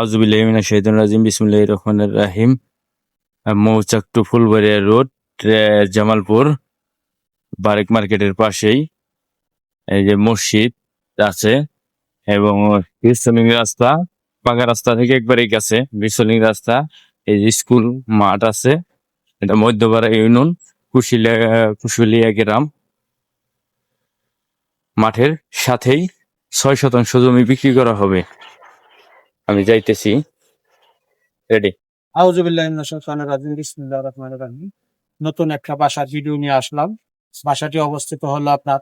আউজুবিল্লাহিমিনা রাজিম বিসমুল্লাহ রহমানের রাহিম। মৌচাক টু ফুলবাড়িয়া রোড জামালপুর, বারেক মার্কেটের পাশেই। এই যে মসজিদ আছে এবং গ্রীষ্মলিং রাস্তা, পাকা রাস্তা থেকে একবারে কাছে গ্রীষ্মলিং রাস্তা। এই যে স্কুল মাঠ আছে, এটা মধ্যপাড়া ইউনিয়ন, কুশিলিয়া, কুশুলিয়া গ্রাম। মাঠের সাথেই ছয় শতাংশ জমি বিক্রি করা হবে। আমি যাইতেছি। রেডি নতুন একটা বাসার ভিডিও নিয়ে আসলাম। বাসাটি অবস্থিত হলো আপনার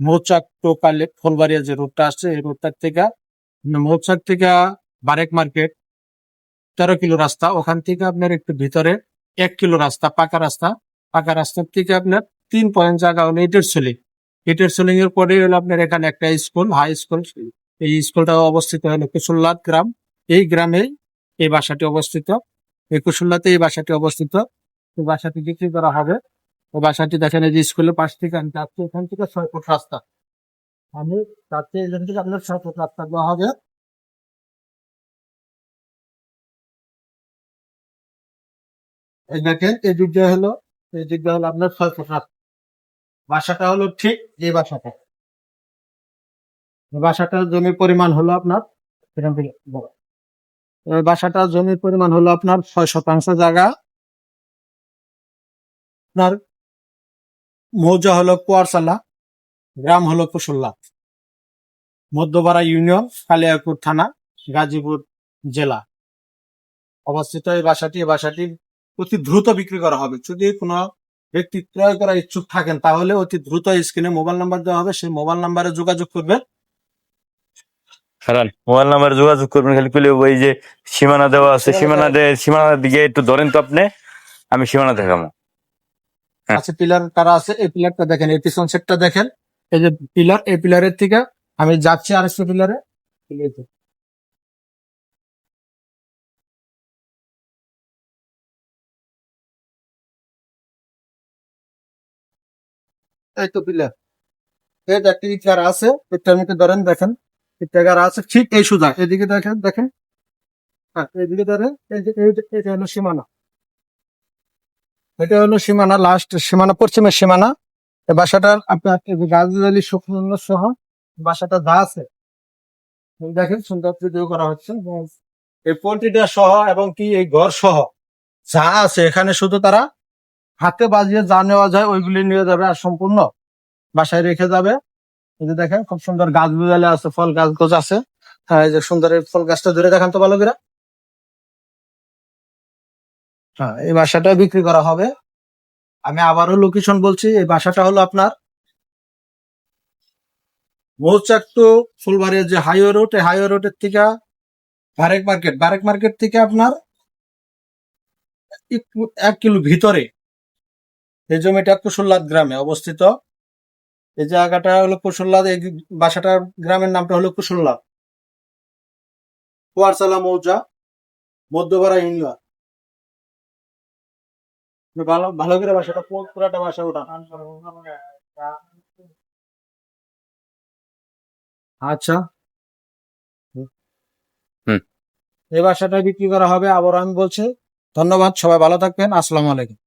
মৌচাক টোকালে ফুলবাড়িয়া যে রোডটা আছে, এই রোডটার থেকে মৌচাক থেকে বারেক মার্কেট, তেরো কিলো রাস্তা। ওখান থেকে আপনার একটু ভিতরে এক কিলো রাস্তা, পাকা রাস্তা। পাকা রাস্তার থেকে আপনার তিন পয়েন্ট জায়গা হলো ইটের সোলিং ইটের সোলিং এর পরে হলো আপনার এখানে একটা স্কুল, হাই স্কুল। এই স্কুলটা অবস্থিত হলো কুসুল্লাত গ্রাম। এই গ্রামেই এই বাসাটি অবস্থিত। এই কুসুল্লাতে এই বাসাটি অবস্থিত। এই বাসাটি বিক্রি করা হবে। ও বাসাটি দেখেন এই যে স্কুলের পাশ থেকে আমি যাচ্ছি, এখান থেকে ছয় ফুট রাস্তা। আমি যাচ্ছি এখান থেকে আপনার ছয় ফুট রাস্তা দেওয়া হবে। এই দেখেন, এই দিকটা হলো, এই দিকটা হলো আপনার ছয় ফুট রাস্তা। বাসাটা হলো ঠিক এই বাসাটা। বাসাটার জমির পরিমাণ হলো আপনার, এখান থেকে বাসাটার জমির পরিমাণ হলো আপনার ছয় শতাংশ জায়গা। আপনার মৌজা হলো কুয়ারসালা গ্রাম হলো কুসুল্লা মধ্যপাড়া ইউনিয়ন কালিয়াপুর থানা, গাজীপুর জেলা। অবস্থিত এই বাসাটি এই বাসাটি অতি দ্রুত বিক্রি করা হবে। যদি কোনো ব্যক্তি ক্রয় করার ইচ্ছুক থাকেন, তাহলে অতি দ্রুত স্ক্রিনে মোবাইল নাম্বার দেওয়া হবে। সেই মোবাইল নাম্বারে যোগাযোগ করবেন। কারণ মোবাইল নাম্বার যোগাযোগ করবেন খালি পেলে ওই যে সীমানা দেওয়া আছে সীমানা দে সীমানার দিকে একটু ধরেন তো আপনি আমি সীমানা দেখাবো। আচ্ছা আছে পিলার কারা আছে? এই পিলারটা দেখেন এই পিছন সেটটা দেখেন। এই যে পিলার এই পিলারের থেকে আমি যাচ্ছি আর একটা পিলারে। এই তো পিলার। এই যে একটি ইটার আছে এটা আমাকে ধরেন দেখেন। ইটার আছে, ঠিক এই সুজা। এদিকে দেখেন দেখেন। যে আছে। দেখেন, সুন্দর করা হচ্ছে। এই সহ এবং কি এই ঘর সহ যা আছে, এখানে শুধু তারা হাতে বাজিয়ে যা নেওয়া যায়, ওইগুলি নিয়ে যাবে আর সম্পূর্ণ বাসায় রেখে যাবে। এই যে দেখেন, খুব সুন্দর গাছ বুঝালে আছে, ফল গাছ গোছ আছে। হ্যাঁ এই যে সুন্দর এই ফল গাছটা ধরে দেখান তো ভালো করে হ্যাঁ এই বাসাটা বিক্রি করা হবে। আমি আবারও লোকেশন বলছি, এই বাসাটা হলো আপনার মৌচাক টু ফুলবাড়ির যে হাইওয়ে রোড, এই হাইওয়ে রোডের থেকে বারেক মার্কেট। বারেক মার্কেট থেকে আপনার এক কিলো ভিতরে এই জমিটা কুশল্লাদ গ্রামে অবস্থিত। এই জায়গাটা হলো কুশল্লাদ এই বাসাটার গ্রামের নামটা হলো কুশল্লাদ কুয়ারসালা মৌজা মধ্যপাড়া ইউনিয়ন ভালো ভালো করে বাসাটা পুরাটা বাসা ওটা আচ্ছা। হুম। এই বাসাটা বিক্রি করা হবে আবার আমি বলছি। ধন্যবাদ সবাই ভালো থাকবেন। আসসালামু আলাইকুম।